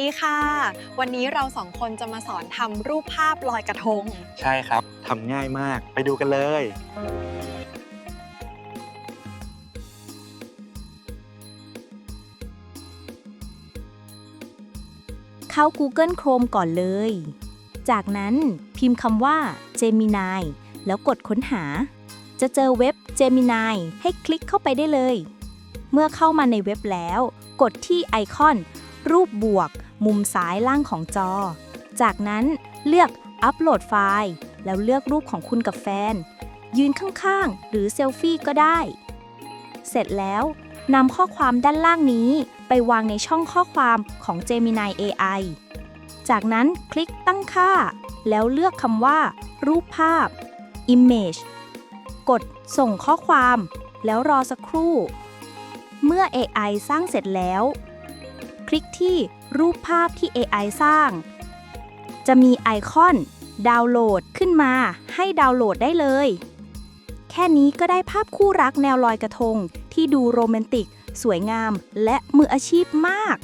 ดีค่ะ วันนี้เราสองคนจะมาสอนทำรูปภาพลอยกระทง ใช่ครับทำง่ายมากไปดูกันเลย เข้า Google Chrome ก่อนเลย จากนั้นพิมพ์คำว่า Gemini แล้วกดค้นหา จะเจอเว็บ Gemini ให้คลิกเข้าไปได้เลย เมื่อเข้ามาในเว็บแล้ว กดที่ไอคอน รูปบวก มุมซ้ายล่างของจอ จากนั้นเลือกอัปโหลดไฟล์ แล้วเลือกรูปของคุณกับแฟน ยืนข้างๆ หรือเซลฟี่ก็ได้ เสร็จแล้วนำข้อความด้านล่างนี้ไปวางในช่องข้อความของ Gemini AI จากนั้นคลิกตั้งค่า แล้วเลือกคำว่า รูปภาพ Image กดส่งข้อความ แล้วรอสักครู่ เมื่อ AI สร้างเสร็จแล้ว ลิกที่รูปภาพที่ AI สร้าง จะมีไอคอน ดาวน์โหลดขึ้นมา ให้ดาวน์โหลดได้เลย แค่นี้ก็ได้ภาพคู่รักแนวลอยกระทง ที่ดูโรแมนติก สวยงาม และมืออาชีพมาก